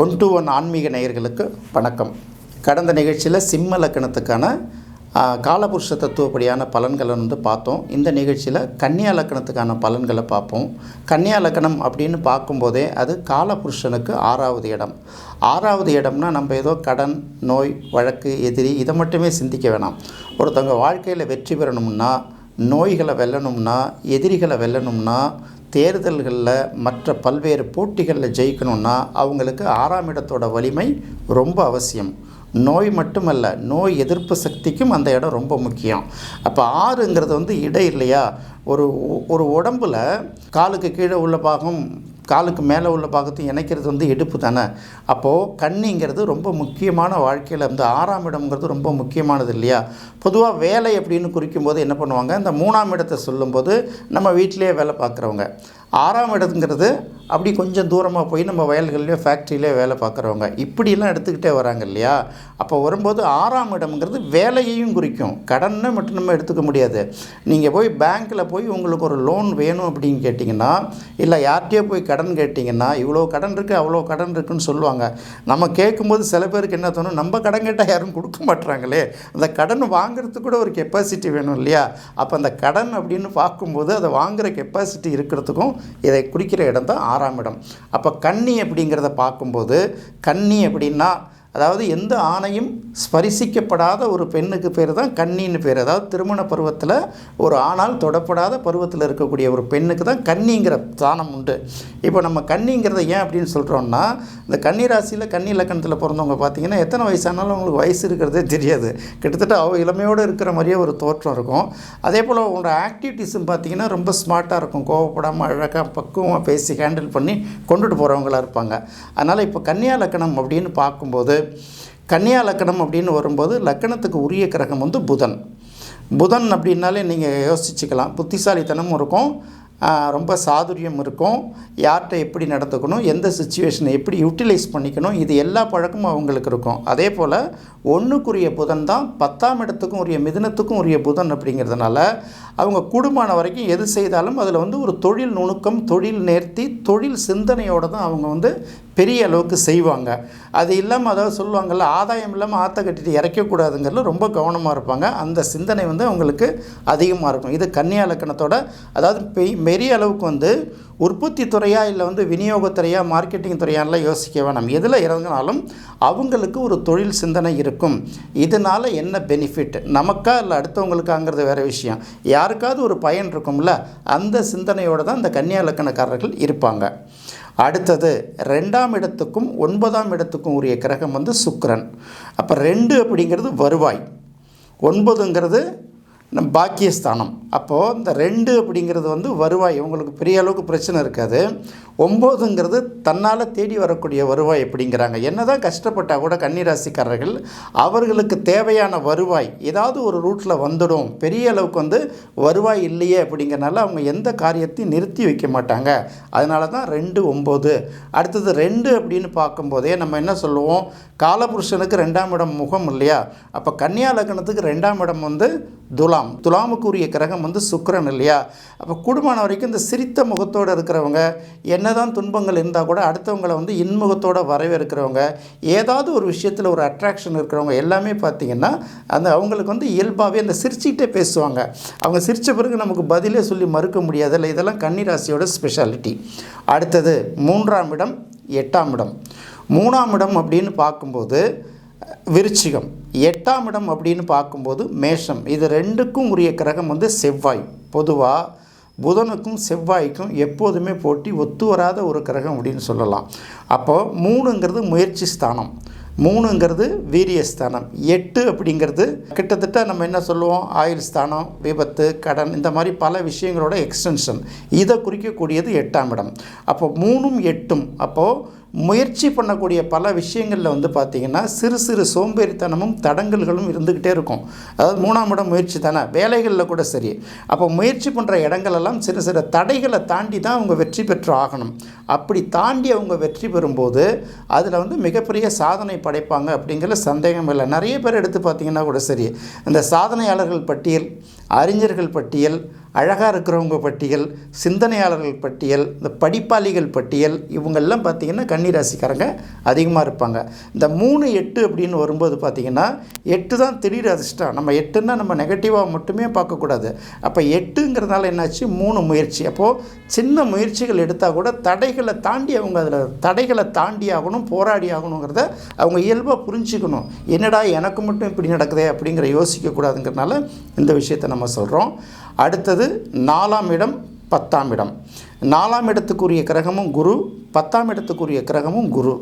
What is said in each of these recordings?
One to one ஆன்மீக நேயர்களுக்கு வணக்கம். கடந்த நிகழ்ச்சியில் சிம்ம லக்கணத்துக்கான காலபுருஷ தத்துவப்படியான பலன்களை வந்து பார்த்தோம். இந்த நிகழ்ச்சியில் கன்னியா லக்கணத்துக்கான பலன்களை பார்ப்போம். கன்னியா லக்கணம் அப்படின்னு பார்க்கும்போதே அது காலபுருஷனுக்கு ஆறாவது இடம். ஆறாவது இடம்னா நம்ம ஏதோ கடன் நோய் வழக்கு எதிரி இதை மட்டுமே சிந்திக்க வேணாம். ஒருத்தவங்க வாழ்க்கையில் வெற்றி பெறணும்னா நோய்களை வெல்லணும்னா எதிரிகளை வெல்லணும்னா தேர்தல்களில் மற்ற பல்வேறு போட்டிகளில் ஜெயிக்கணும்னா அவங்களுக்கு ஆறாம் இடத்தோட வலிமை ரொம்ப அவசியம். நோய் மட்டுமல்ல நோய் எதிர்ப்பு சக்திக்கும் அந்த இடம் ரொம்ப முக்கியம். அப்போ ஆறுங்கிறது வந்து இடை இல்லையா ஒரு ஒரு உடம்பில் காலுக்கு கீழே உள்ள பாகம் காலுக்கு மேலே உள்ள பாகத்தையும் இணைக்கிறது வந்து இடுப்பு தானே? அப்போது கண்ணிங்கிறது ரொம்ப முக்கியமான வாழ்க்கையில் இந்த ஆறாம் இடம்ங்கிறது ரொம்ப முக்கியமானது இல்லையா? பொதுவாக வேலை அப்படின்னு குறிக்கும்போது என்ன பண்ணுவாங்க? இந்த மூணாம் இடத்தை சொல்லும்போது நம்ம வீட்டிலேயே வேலை பார்க்குறவங்க. ஆறாம் இடத்துங்கிறது அப்படி கொஞ்சம் தூரமாக போய் நம்ம வயல்கள்லையோ ஃபேக்ட்ரியிலே வேலை பார்க்குறவங்க. இப்படியெல்லாம் எடுத்துக்கிட்டே வராங்க இல்லையா? அப்போ வரும்போது ஆறாம் இடம்ங்கிறது வேலையையும் குறிக்கும். கடன்னு மட்டும் நம்ம எடுத்துக்க முடியாது. நீங்கள் போய் பேங்க்கில் போய் உங்களுக்கு ஒரு லோன் வேணும் அப்படின்னு கேட்டிங்கன்னா இல்லை யார்கிட்டயோ போய் கடன் கேட்டிங்கன்னா இவ்வளோ கடன் இருக்குது அவ்வளோ கடன் இருக்குன்னு சொல்லுவாங்க. நம்ம கேட்கும்போது சில பேருக்கு என்ன தோணும்? நம்ம கடன் கேட்டால் யாரும் கொடுக்க மாட்டுறாங்களே அந்த கடன் வாங்குறதுக்கு கூட ஒரு கெப்பாசிட்டி வேணும் இல்லையா? அப்போ அந்த கடன் அப்படின்னு பார்க்கும்போது அதை வாங்குகிற கெப்பாசிட்டி இருக்கிறதுக்கும் இதை குறிக்கிற இடம் தான் ஆறாம் இடம். அப்போ கன்னி அப்படிங்கிறத பார்க்கும்போது கன்னி அப்படின்னா அதாவது எந்த ஆணையும் ஸ்பரிசிக்கப்படாத ஒரு பெண்ணுக்கு பேர் தான் கன்னின்னு பேர். அதாவது திருமண பருவத்தில் ஒரு ஆணால் தொடப்படாத பருவத்தில் இருக்கக்கூடிய ஒரு பெண்ணுக்கு தான் கன்னிங்கிற ஸ்தானம் உண்டு. இப்போ நம்ம கன்னிங்கிறத ஏன் அப்படின்னு சொல்கிறோம்னா இந்த கன்னி ராசியில் கன்னி லக்கணத்தில் பிறந்தவங்க பார்த்தீங்கன்னா எத்தனை வயசானாலும் அவங்களுக்கு வயசு இருக்கிறதே தெரியாது. கிட்டத்தட்ட அவ இளமையோடு இருக்கிற மாதிரியே ஒரு தோற்றம் இருக்கும். அதே போல் அவங்களோட ஆக்டிவிட்டீஸும் பார்த்தீங்கன்னா ரொம்ப ஸ்மார்ட்டாக இருக்கும். கோவப்படாமல் அழகாக பக்குவமாக பேசி ஹேண்டில் பண்ணி கொண்டுட்டு போகிறவங்களா இருப்பாங்க. அதனால் இப்போ கன்னியா லக்கணம் அப்படின்னு பார்க்கும்போது கன்னியா லக்கணம் அப்படின்னு வரும்போது லக்கணத்துக்கு உரிய கிரகம் வந்து புதன். புதன் அப்படின்னாலே நீங்கள் யோசிச்சுக்கலாம். புத்திசாலித்தனமும் இருக்கும். ரொம்ப சாதுரியம் இருக்கும். யார்கிட்ட எப்படி நடந்துக்கணும் எந்த சுச்சுவேஷனை எப்படி யூட்டிலைஸ் பண்ணிக்கணும் இது எல்லா பழக்கமும் அவங்களுக்கு இருக்கும். அதே போல் ஒன்றுக்குரிய புதன் தான் பத்தாம் இடத்துக்கும் உரிய மிதுனத்துக்கும் உரிய புதன் அப்படிங்கிறதுனால அவங்க குடும்பம் வரைக்கும் எது செய்தாலும் அதில் வந்து ஒரு தொழில் நுணுக்கம் தொழில் நேர்த்தி தொழில் சிந்தனையோடு தான் அவங்க வந்து பெரிய அளவுக்கு செய்வாங்க. அது இல்லாமல் அதாவது சொல்லுவாங்கள்ல ஆதாயம் இல்லாமல் ஆற்ற கட்டிட்டு இறக்கக்கூடாதுங்கிறதுல ரொம்ப கவனமாக இருப்பாங்க. அந்த சிந்தனை வந்து அவங்களுக்கு அதிகமாக இருக்கும். இது கன்னியா இலக்கணத்தோட அதாவது பெய் பெரிய அளவுக்கு வந்து உற்பத்தி துறையா இல்லை வந்து விநியோகத்துறையா மார்க்கெட்டிங் துறையான்லாம் யோசிக்க வேணாம். எதில் இறங்கினாலும் அவங்களுக்கு ஒரு தொழில் சிந்தனை இருக்கும். இதனால் என்ன பெனிஃபிட் நமக்கா இல்லை அடுத்தவங்களுக்காங்கிறது வேறு விஷயம். யாருக்காவது ஒரு பயன் இருக்கும்ல அந்த சிந்தனையோடு தான் இந்த கன்னியா இலக்கணக்காரர்கள் இருப்பாங்க. அடுத்தது ரெண்டாம் இடத்துக்கும் ஒன்பதாம் இடத்துக்கும் உரிய கிரகம் வந்து சுக்கரன். அப்போ ரெண்டு அப்படிங்கிறது வருவாய். ஒன்பதுங்கிறது பாக்கியஸ்தானம்? அப்போது இந்த ரெண்டு அப்படிங்கிறது வந்து வருவாய். உங்களுக்கு பெரிய அளவுக்கு பிரச்சனை இருக்காது. ஒம்போதுங்கிறது தன்னால் தேடி வரக்கூடிய வருவாய் அப்படிங்கிறாங்க. என்ன தான் கஷ்டப்பட்டால் கூட கன்னிராசிக்காரர்கள் அவர்களுக்கு தேவையான வருவாய் ஏதாவது ஒரு ரூட்டில் வந்துடும். பெரிய அளவுக்கு வந்து வருவாய் இல்லையே அப்படிங்கிறனால அவங்க எந்த காரியத்தையும் நிறுத்தி வைக்க மாட்டாங்க. அதனால தான் ரெண்டு ஒம்பது. அடுத்தது ரெண்டு அப்படின்னு பார்க்கும்போதே நம்ம என்ன சொல்லுவோம்? காலபுருஷனுக்கு ரெண்டாம் இடம் முகம் இல்லையா? அப்போ கன்னியா லக்னத்துக்கு ரெண்டாம் இடம் வந்து துலா துலாம். துலாமுக்கு உரிய கிரகம் வந்து சுக்கரன் இல்லையா? அப்போ கூடுமான வரைக்கும் இந்த சிரித்த முகத்தோடு இருக்கிறவங்க என்னதான் துன்பங்கள் இருந்தால் கூட அடுத்தவங்களை வந்து இன்முகத்தோட வரவேற்கிறவங்க ஏதாவது ஒரு விஷயத்தில் ஒரு அட்ராக்ஷன் இருக்கிறவங்க எல்லாமே பார்த்திங்கன்னா அந்த அவங்களுக்கு வந்து இயல்பாகவே அந்த சிரிச்சுக்கிட்டே பேசுவாங்க. அவங்க சிரித்த பிறகு நமக்கு பதிலே சொல்லி மறுக்க முடியாது இல்லை இதெல்லாம் கன்னிராசியோட ஸ்பெஷாலிட்டி அடுத்தது மூன்றாம் இடம் எட்டாம் இடம். மூணாம் இடம் அப்படின்னு பார்க்கும்போது விருச்சிகம். எட்டாம் இடம் அப்படின்னு பார்க்கும்போது மேஷம். இது ரெண்டுக்கும் உரிய கிரகம் வந்து செவ்வாய். பொதுவாக புதனுக்கும் செவ்வாய்க்கும் எப்போதுமே போட்டி ஒத்து வராத ஒரு கிரகம் அப்படின்னு சொல்லலாம். அப்போது மூணுங்கிறது முயற்சி ஸ்தானம். மூணுங்கிறது வீரியஸ்தானம் எட்டு அப்படிங்கிறது கிட்டத்தட்ட நம்ம என்ன சொல்லுவோம்? ஆயுள் ஸ்தானம் விபத்து கடன் இந்த மாதிரி பல விஷயங்களோட எக்ஸ்டென்ஷன் இதை குறிக்கக்கூடியது எட்டாம் இடம். அப்போ மூணும் எட்டும். அப்போது முயற்சி பண்ணக்கூடிய பல விஷயங்களில் வந்து பார்த்திங்கன்னா சிறு சிறு சோம்பேறித்தனமும் தடங்கல்களும் இருந்துக்கிட்டே இருக்கும். அதாவது மூணாம் இடம் முயற்சி தானே? வேலைகளில் கூட சரி. அப்போ முயற்சி பண்ணுற இடங்களெல்லாம் சிறு சிறு தடைகளை தாண்டி தான் அவங்க வெற்றி பெற்று ஆகணும். அப்படி தாண்டி அவங்க வெற்றி பெறும்போது அதில் வந்து மிகப்பெரிய சாதனை படைப்பாங்க அப்படிங்கிற சந்தேகம் இல்லை. நிறைய பேர் எடுத்து பார்த்தீங்கன்னா கூட சரி. இந்த சாதனையாளர்கள் பட்டியல் அறிஞர்கள் பட்டியல் அழகாக இருக்கிறவங்க பட்டியல் சிந்தனையாளர்கள் பட்டியல் இந்த படிப்பாளிகள் பட்டியல் இவங்கெல்லாம் பார்த்திங்கன்னா கன்னிராசிக்காரங்க அதிகமாக இருப்பாங்க. இந்த மூணு எட்டு அப்படின்னு வரும்போது பார்த்திங்கன்னா எட்டு தான் திடீர் அதிர்ஷ்டம் நம்ம எட்டுன்னா நம்ம நெகட்டிவாக மட்டுமே பார்க்கக்கூடாது. அப்போ எட்டுங்கிறதுனால என்னாச்சு? மூணு முயற்சி. அப்போது சின்ன முயற்சிகள் எடுத்தால் கூட தடைகளை தாண்டி அவங்க அதில் தடைகளை தாண்டி ஆகணும் போராடி ஆகணுங்கிறத அவங்க இயல்பாக புரிஞ்சுக்கணும். என்னடா எனக்கு மட்டும் இப்படி நடக்குதே அப்படிங்கிற யோசிக்கக்கூடாதுங்கிறனால இந்த விஷயத்தை நம்ம சொல்கிறோம் அடுத்தது நாலாம் இடம் பத்தாம் இடம். நாலாம் இடத்துக்குரிய கிரகமும் குரு பத்தாம் இடத்துக்குரிய கிரகமும் குரு.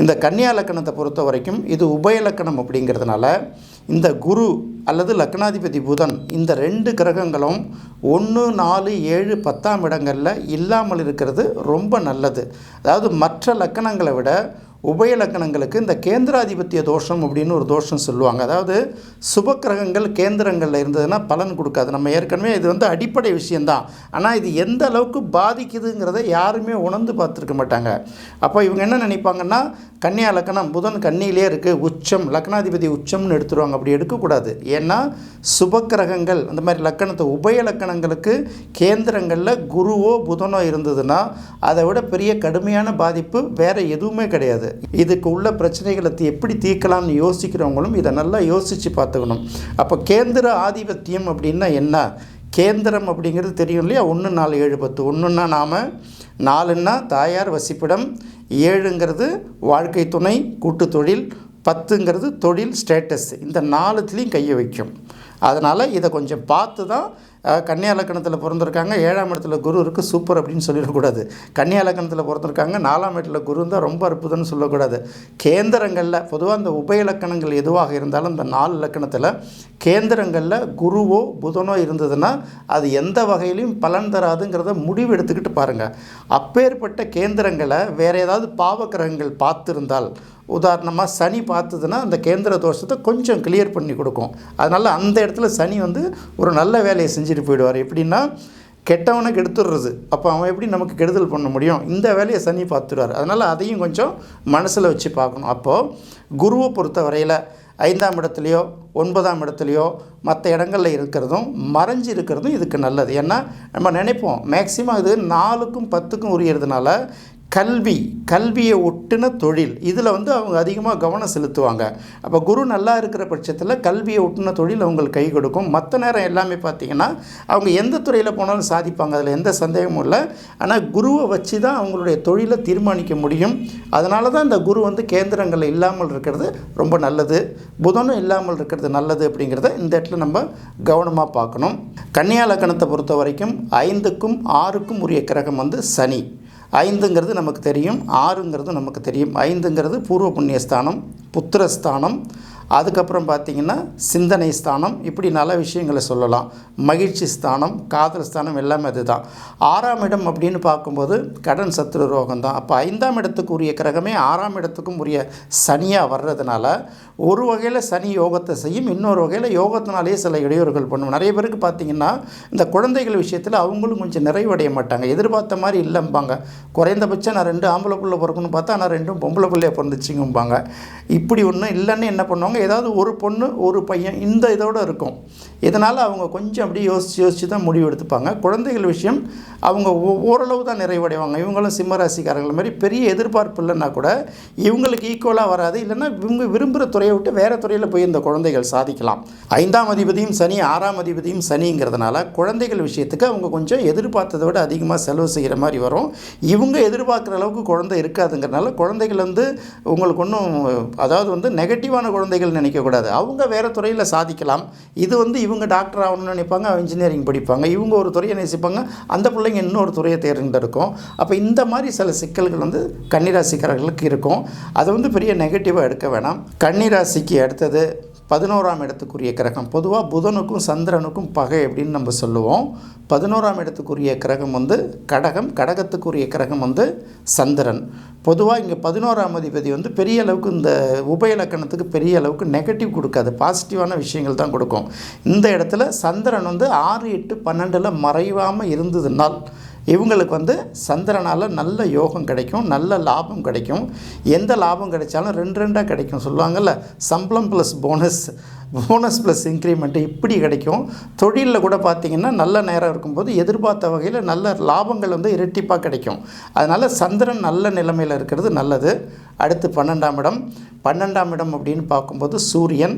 இந்த கன்னியா லக்கணத்தை பொறுத்த வரைக்கும் இது உபயலக்கணம் அப்படிங்கிறதுனால இந்த குரு அல்லது லக்னாதிபதி புதன் இந்த ரெண்டு கிரகங்களும் ஒன்று நாலு ஏழு பத்தாம் இடங்களில் இல்லாமல் இருக்கிறது ரொம்ப நல்லது. அதாவது மற்ற லக்கணங்களை விட உபயலக்கணங்களுக்கு இந்த கேந்திராதிபத்திய தோஷம் அப்படின்னு ஒரு தோஷம் சொல்லுவாங்க. அதாவது சுபக்கிரகங்கள் கேந்திரங்களில் இருந்ததுன்னா பலன் கொடுக்காது. நம்ம ஏற்கனவே இது வந்து அடிப்படை விஷயந்தான் ஆனால் இது எந்த அளவுக்கு பாதிக்குதுங்கிறத யாருமே உணர்ந்து பார்த்துருக்க மாட்டாங்க. அப்போ இவங்க என்ன நினைப்பாங்கன்னா கன்னியா லக்கணம் புதன் கன்னியிலே இருக்குது உச்சம் லக்னாதிபதி உச்சம்னு எடுத்துருவாங்க. அப்படி எடுக்கக்கூடாது. ஏன்னா சுபக்கிரகங்கள் அந்த மாதிரி லக்கணத்தை உபய லக்கணங்களுக்கு கேந்திரங்களில் குருவோ புதனோ இருந்ததுன்னா அதை விட பெரிய கடுமையான பாதிப்பு வேறு எதுவுமே கிடையாது. இதுக்கு உள்ள பிரச்சனைகளை எப்படி தீர்க்கலாம்னு யோசிக்கிறவங்களும் இதை நல்லா யோசித்து பார்த்துக்கணும். அப்போ கேந்திர ஆதிபத்தியம் அப்படின்னா என்ன? கேந்திரம் அப்படிங்கிறது தெரியும் இல்லையா? ஒன்று நாலு ஏழு பத்து. ஒன்றுன்னா நாம் நாலுன்னா தாயார் வசிப்பிடம் ஏழுங்கிறது வாழ்க்கை துணை கூட்டு தொழில் பத்துங்கிறது தொழில் ஸ்டேட்டஸ். இந்த நாலுத்துலேயும் கையை வைக்கும். அதனால் இதை கொஞ்சம் பார்த்து தான் கன்னியா லக்கணத்தில் பிறந்திருக்காங்க. ஏழாம் இடத்துல குரு இருக்குது சூப்பர் அப்படின்னு சொல்லிடக்கூடாது. கன்னியா லக்கணத்தில் பிறந்திருக்காங்க. நாலாம் இடத்துல குரு தான் ரொம்ப அற்புதம்னு சொல்லக்கூடாது. கேந்திரங்களில் பொதுவாக இந்த உபயலக்கணங்கள் எதுவாக இருந்தாலும் இந்த நாலு லக்கணத்தில் கேந்திரங்களில் குருவோ புதனோ இருந்ததுன்னா அது எந்த வகையிலையும் பலன் தராதுங்கிறத முடிவு எடுத்துக்கிட்டு பாருங்கள் அப்பேற்பட்ட கேந்திரங்களை வேறு ஏதாவது பாவக்கிரகங்கள் பார்த்துருந்தால் உதாரணமாக சனி பார்த்ததுன்னா அந்த கேந்திர தோஷத்தை கொஞ்சம் கிளியர் பண்ணி கொடுக்கும். அதனால் அந்த இடத்துல சனி வந்து ஒரு நல்ல வேலையை செஞ்சுட்டு போயிடுவார். எப்படின்னா கெட்டவனை கெடுத்துடுறது. அப்போ அவன் எப்படி நமக்கு கெடுதல் பண்ண முடியும்? இந்த வேலையை சனி பார்த்துடுவார். அதனால் அதையும் கொஞ்சம் மனசில் வச்சு பார்க்கணும். அப்போது குருவை பொறுத்த வரையில் ஐந்தாம் இடத்துலையோ ஒன்பதாம் இடத்துலையோ மற்ற இடங்களில் இருக்கிறதும் மறைஞ்சு இருக்கிறதும் இதுக்கு நல்லது. ஏன்னா நம்ம நினைப்போம் மேக்சிமம் இது நாலுக்கும் பத்துக்கும் உரியறதுனால கல்வி கல்வியை ஒட்டுன தொழில். இதில் வந்து அவங்க அதிகமாக கவனம் செலுத்துவாங்க. அப்போ குரு நல்லா இருக்கிற பட்சத்தில் கல்வியை ஒட்டுன தொழில் அவங்களுக்கு கை கொடுக்கும். மற்ற நேரம் எல்லாமே பார்த்திங்கன்னா அவங்க எந்த துறையில் போனாலும் சாதிப்பாங்க. அதில் எந்த சந்தேகமும் இல்லை. ஆனால் குருவை வச்சு தான் அவங்களுடைய தொழிலை தீர்மானிக்க முடியும். அதனால தான் இந்த குரு வந்து கேந்திரங்களில் இல்லாமல் இருக்கிறது ரொம்ப நல்லது. புதனும் இல்லாமல் இருக்கிறது நல்லது அப்படிங்கிறத இந்த இடத்துல நம்ம கவனமாக பார்க்கணும். கன்னியா லக்கணத்தை பொறுத்த வரைக்கும் ஐந்துக்கும் ஆறுக்கும் உரிய கிரகம் வந்து சனி. ஐந்துங்கிறது நமக்கு தெரியும் ஆறுங்கிறது நமக்கு தெரியும். ஐந்துங்கிறது பூர்வ புண்ணியஸ்தானம் புத்திரஸ்தானம் அதுக்கப்புறம் பார்த்திங்கன்னா சிந்தனை ஸ்தானம் இப்படி நல்ல விஷயங்களை சொல்லலாம். மகிழ்ச்சி ஸ்தானம் காதல் ஸ்தானம் எல்லாமே அதுதான். ஆறாம் இடம் அப்படின்னு பார்க்கும்போது கடன் சத்ரு ரோகம் தான் அப்போ ஐந்தாம் இடத்துக்கு உரிய கிரகமே ஆறாம் இடத்துக்கும் உரிய சனியாக வர்றதுனால ஒரு வகையில் சனி யோகத்தை செய்யும் இன்னொரு வகையில் யோகத்தினாலேயே சில இடையூறுகள் பண்ணும். நிறைய பேருக்கு பார்த்திங்கன்னா இந்த குழந்தைகள் விஷயத்தில் அவங்களும் கொஞ்சம் நிறைவடைய மாட்டாங்க. எதிர்பார்த்த மாதிரி இல்லைம்பாங்க. குறைந்தபட்சம் நான் ரெண்டு ஆம்பளை பிள்ளை பிறக்கணும்னு பார்த்தா நான் ரெண்டும் பொம்பளை பிள்ளைய பிறந்துச்சுங்கம்பாங்க. இப்படி ஒன்றும் இல்லைன்னு என்ன பண்ணுவாங்க? ஏதாவது ஒரு பொண்ணு ஒரு பையன் இந்த இதோட இருக்கும். இதனால் அவங்க கொஞ்சம் அப்படியே யோசித்து யோசித்து தான் முடிவு எடுத்துப்பாங்க. குழந்தைகள் விஷயம் அவங்க ஓ- ஓரளவு தான் நிறைவடைவாங்க. இவங்களும் சிம்மராசிக்காரங்கள மாதிரி பெரிய எதிர்பார்ப்பு இல்லைன்னா கூட இவங்களுக்கு ஈக்குவலாக வராது. இல்லைன்னா இவங்க விரும்புகிற துறையை விட்டு வேறு துறையில் போய் இந்த குழந்தைகள் சாதிக்கலாம். ஐந்தாம் அதிபதியும் சனி ஆறாம் அதிபதியும் சனிங்கிறதுனால குழந்தைகள் விஷயத்துக்கு அவங்க கொஞ்சம் எதிர்பார்த்ததை விட அதிகமாக செலவு செய்கிற மாதிரி வரும். இவங்க எதிர்பார்க்குற அளவுக்கு குழந்தை இருக்காதுங்கிறனால குழந்தைகள் வந்து உங்களுக்கு ஒன்றும் அதாவது வந்து நெகட்டிவான குழந்தைகள் நினைக்கக்கூடாது. அவங்க வேறு துறையில் சாதிக்கலாம். இது வந்து இவங்க டாக்டர் ஆகணும்னு நினைப்பாங்க இன்ஜினியரிங் படிப்பாங்க. இவங்க ஒரு துறையை நேசிப்பாங்க அந்த பிள்ளைங்க இன்னொரு துறையை தேர்ந்தெடுக்கும். அப்போ இந்த மாதிரி சில சிக்கல்கள் வந்து கன்னிராசிக்காரர்களுக்கு இருக்கும். அதை வந்து பெரிய நெகட்டிவாக எடுக்க வேணாம். கன்னிராசிக்கு அடுத்தது பதினோராம் இடத்துக்குரிய கிரகம். பொதுவாக புதனுக்கும் சந்திரனுக்கும் பகை அப்படின்னு நம்ம சொல்லுவோம். பதினோராம் இடத்துக்குரிய கிரகம் வந்து கடகம் கடகத்துக்குரிய கிரகம் வந்து சந்திரன். பொதுவாக இங்கே பதினோராம் அதிபதி வந்து பெரிய அளவுக்கு இந்த உபயலக்கணத்துக்கு பெரிய அளவுக்கு நெகட்டிவ் கொடுக்காது. பாசிட்டிவான விஷயங்கள் தான் கொடுக்கும். இந்த இடத்துல சந்திரன் வந்து ஆறு எட்டு பன்னெண்டில் மறைவாமல் இருந்ததுனால் இவங்களுக்கு வந்து சந்திரனால் நல்ல யோகம் கிடைக்கும் நல்ல லாபம் கிடைக்கும். எந்த லாபம் கிடைச்சாலும் ரெண்டு ரெண்டாக கிடைக்கும். சொல்லுவாங்கள்ல சம்பளம் plus bonus bonus plus increment இப்படி கிடைக்கும். தொழிலில் கூட பார்த்திங்கன்னா நல்ல நேரம் இருக்கும்போது எதிர்பார்த்த வகையில் நல்ல லாபங்கள் வந்து இரட்டிப்பாக கிடைக்கும். அதனால் சந்திரன் நல்ல நிலைமையில் இருக்கிறது நல்லது. அடுத்து பன்னெண்டாம் இடம். பன்னெண்டாம் இடம் அப்படின்னு பார்க்கும்போது சூரியன்.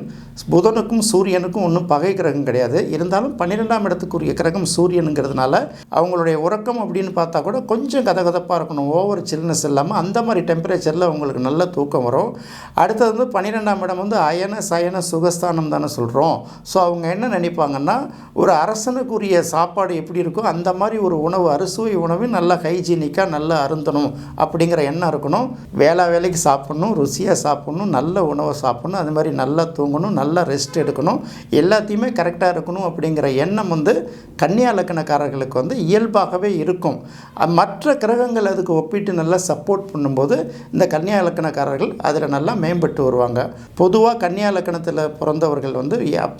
புதனுக்கும் சூரியனுக்கும் ஒன்றும் பகை கிரகம் கிடையாது. இருந்தாலும் பன்னிரெண்டாம் இடத்துக்குரிய கிரகம் சூரியனுங்கிறதுனால அவங்களுடைய உறக்கம் அப்படின்னு பார்த்தா கூட கொஞ்சம் கதகதப்பாக இருக்கணும். ஓவர் சில்னஸ் இல்லாமல் அந்த மாதிரி டெம்பரேச்சரில் அவங்களுக்கு நல்ல தூக்கம் வரும். அடுத்தது வந்து பன்னிரெண்டாம் இடம் வந்து அயன சயன சுகஸ்தானம் தானே சொல்கிறோம் ஸோ அவங்க என்ன நினைப்பாங்கன்னா ஒரு அரசனுக்குரிய சாப்பாடு எப்படி இருக்கோ அந்த மாதிரி ஒரு உணவு அறுசுவை உணவு நல்லா ஹைஜீனிக்காக நல்லா அருந்தணும் அப்படிங்கிற எண்ணம் இருக்கணும். வேளா வேலைக்கு சாப்பிட்ணும் ருசியாக சாப்பிட்ணும் நல்ல உணவை சாப்பிட்ணும் அது மாதிரி நல்லா தூங்கணும் நல்லா ரெஸ்ட் எடுக்கணும் எல்லாத்தையுமே கரெக்டாக இருக்கணும் அப்படிங்கிற எண்ணம் வந்து கன்னியா லக்கணக்காரர்களுக்கு வந்து இயல்பாகவே இருக்கும். மற்ற கிரகங்கள் அதுக்கு ஒப்பிட்டு நல்லா சப்போர்ட் பண்ணும்போது இந்த கன்னியா லக்கணக்காரர்கள் அதில் நல்லா மேம்பட்டு வருவாங்க. பொதுவாக கன்னியா இலக்கணத்தில் அவர்கள் வந்து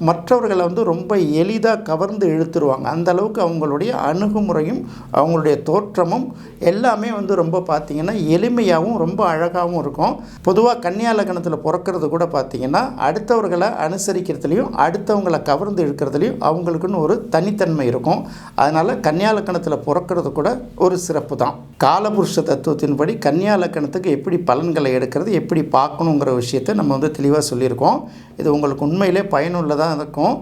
மற்றவர்களை வந்து ரொம்ப எளிதாக கவர்ந்து இழுத்துருவாங்க. அந்த அளவுக்கு அவங்களுடைய அணுகுமுறையும் அவங்களுடைய தோற்றமும் எல்லாமே வந்து ரொம்ப பார்த்திங்கன்னா எளிமையாகவும் ரொம்ப அழகாகவும் இருக்கும். பொதுவாக கன்னியா லக்னத்தில் பிறக்கிறது கூட பார்த்திங்கன்னா அடுத்தவர்களை அனுசரிக்கிறதுலையும் அடுத்தவங்களை கவர்ந்து இழுக்கிறதுலையும் அவங்களுக்குன்னு ஒரு தனித்தன்மை இருக்கும். அதனால் கன்னியா லக்னத்தில் பிறக்கிறது கூட ஒரு சிறப்பு தான். காலபுருஷ தத்துவத்தின்படி கன்னியா லக்கணத்துக்கு எப்படி பலன்களை எடுக்கிறது எப்படி பார்க்கணுங்கிற விஷயத்தை நம்ம வந்து தெளிவாக சொல்லியிருக்கோம். இது உங்களுக்கு உண்மை உண்மையிலே பயனுள்ளதாக இருக்கும்.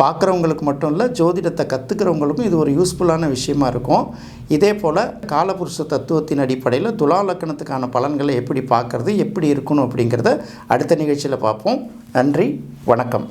பார்க்குறவங்களுக்கு மட்டும் இல்லை ஜோதிடத்தை கற்றுக்கிறவங்களுக்கும் இது ஒரு யூஸ்ஃபுல்லான விஷயமா இருக்கும். இதே போல் காலபுருஷ தத்துவத்தின் அடிப்படையில் துலா லக்கணத்துக்கான பலன்களை எப்படி பார்க்குறது எப்படி இருக்கணும் அப்படிங்கிறத அடுத்த நிகழ்ச்சியில் பார்ப்போம். நன்றி வணக்கம்.